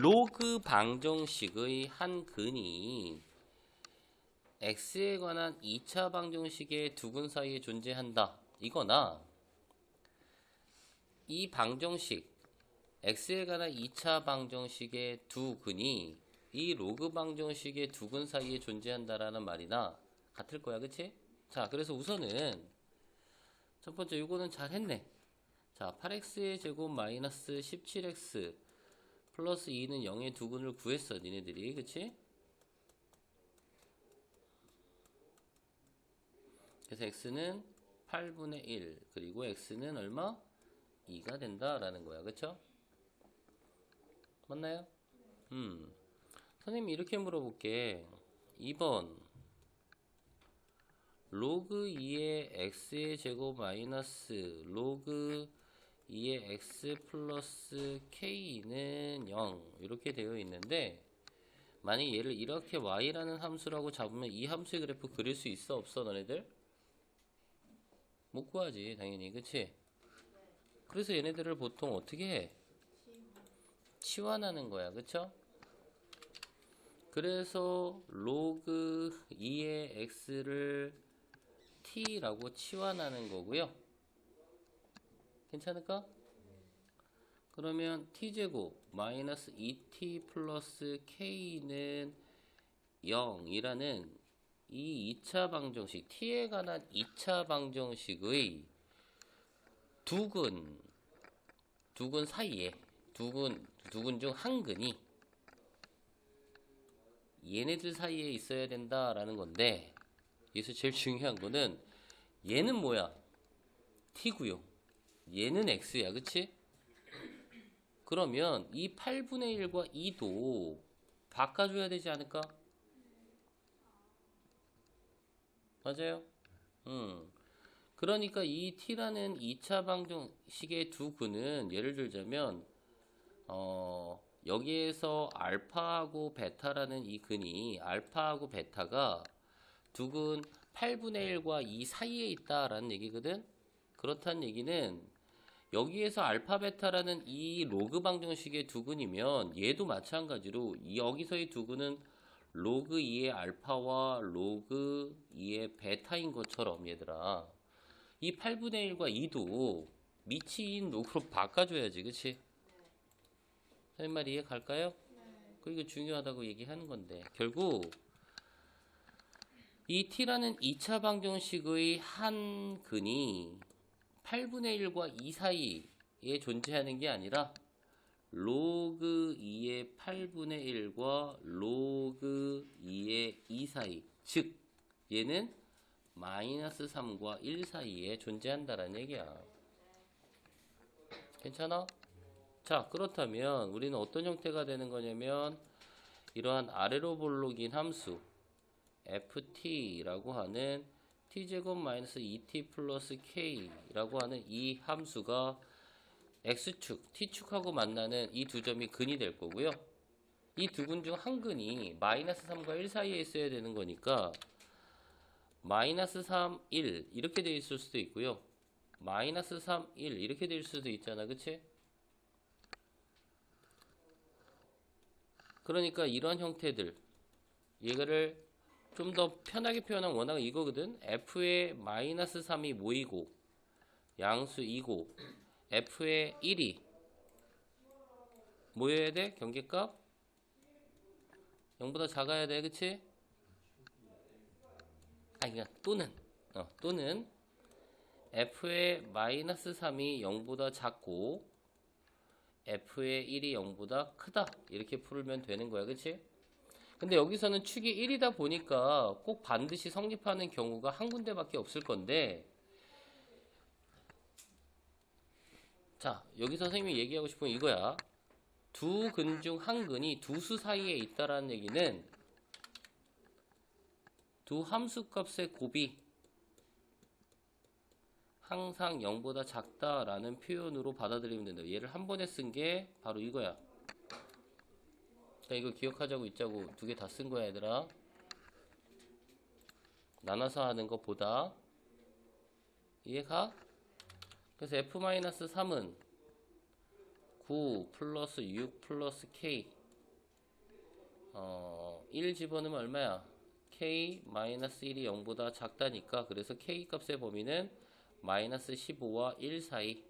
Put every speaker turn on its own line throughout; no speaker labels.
로그 방정식의 한 근이 x에 관한 2차 방정식의 두 근 사이에 존재한다. 이거나 이 방정식 x에 관한 2차 방정식의 두 근이 이 로그 방정식의 두 근 사이에 존재한다라는 말이나 같을 거야. 그치? 자, 그래서 우선은 첫 번째 이거는 잘 했네. 자, 8x의 제곱 마이너스 17x 플러스 2는 0의 두 근을 구했어. 니네들이. 그치? 그래서 x는 8분의 1 그리고 x는 얼마? 2가 된다라는 거야. 그쵸? 맞나요? 음. 선생님이 이렇게 물어볼게. 2번 로그 2의 x의 제곱 마이너스 로그 2의 x 플러스 k는 0 이렇게 되어 있는데 만약 얘를 이렇게 y라는 함수라고 잡으면 이 함수의 그래프 그릴 수 있어 없어 너네들? 못 구하지 당연히 그치? 그래서 얘네들을 보통 어떻게 해? 치환하는 거야 그쵸? 그래서 로그 2의 x를 t라고 치환하는 거고요. 괜찮을까? 그러면 t제곱 마이너스 2t 플러스 k는 0이라는 이 2차 방정식 t에 관한 2차 방정식의 두근 두근 사이에 두근 두근 중 한 근이 얘네들 사이에 있어야 된다라는 건데 여기서 제일 중요한 거는 얘는 뭐야? t고요. 얘는 x야. 그치? 그러면 이 8분의 1과 2도 바꿔줘야 되지 않을까? 맞아요? 음. 그러니까 이 t라는 2차 방정식의 두 근은 예를 들자면 어 여기에서 알파하고 베타라는 이 근이 알파하고 베타가 두 근 8분의 1과 2 사이에 있다라는 얘기거든. 그렇다는 얘기는 여기에서 알파 베타라는 이 로그 방정식의 두근이면 얘도 마찬가지로 여기서의 두근은 로그 2의 알파와 로그 2의 베타인 것처럼 얘들아 이 8분의 1과 2도 미치인 로그로 바꿔줘야지 그치? 선생님 말 이해 갈까요? 그리고 중요하다고 얘기하는 건데 결국 이 t라는 2차 방정식의 한 근이 8분의 1과 2 사이에 존재하는 게 아니라 로그 2의 8분의 1과 로그 2의 2 사이 즉 얘는 마이너스 3과 1 사이에 존재한다라는 얘기야 괜찮아? 자 그렇다면 우리는 어떤 형태가 되는 거냐면 이러한 아래로 볼록인 함수 ft라고 하는 t제곱 마이너스 2t 플러스 k라고 하는 이 함수가 x축, t축하고 만나는 이 두 점이 근이 될 거고요. 이 두 근 중 한 근이 마이너스 3과 1 사이에 있어야 되는 거니까 마이너스 3, 1 이렇게 되어 있을 수도 있고요. 마이너스 3, 1 이렇게 될 수도 있잖아. 그치? 그러니까 이런 형태들 얘를 좀 더 편하게 표현하면 워낙 이거거든. F의 마이너스 3이 모이고 양수 2고 f의 1이 모여야 돼 경계값? 0보다 작아야 돼 그치? 아니 그냥 또는 어, 또는 f의 마이너스 3이 0보다 작고 f의 1이 0보다 크다. 이렇게 풀면 되는 거야 그치 근데 여기서는 축이 1이다 보니까 꼭 반드시 성립하는 경우가 한 군데밖에 없을 건데 자 여기서 선생님이 얘기하고 싶은 건 이거야 두 근 중 한 근이 두 수 사이에 있다라는 얘기는 두 함수값의 곱이 항상 0보다 작다라는 표현으로 받아들이면 된다. 얘를 한 번에 쓴 게 바로 이거야. 자, 이거 기억하자고 있자고 두 개 다 쓴 거야, 얘들아. 나눠서 하는 것보다 이해가? 그래서 f-3은 9 플러스 6 플러스 k 어, 1 집어넣으면 얼마야? k 마이너스 1이 0보다 작다니까 그래서 k 값의 범위는 마이너스 15와 1 사이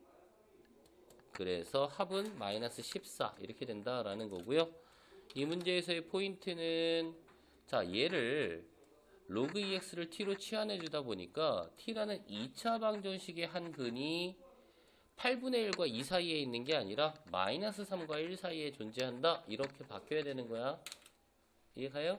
그래서 합은 마이너스 14 이렇게 된다라는 거고요. 이 문제에서의 포인트는 자 얘를 로그 ex를 t로 치환해 주다 보니까 t라는 2차 방정식의 한 근이 8분의 1과 2 사이에 있는 게 아니라 마이너스 3과 1 사이에 존재한다 이렇게 바뀌어야 되는 거야 이해가요?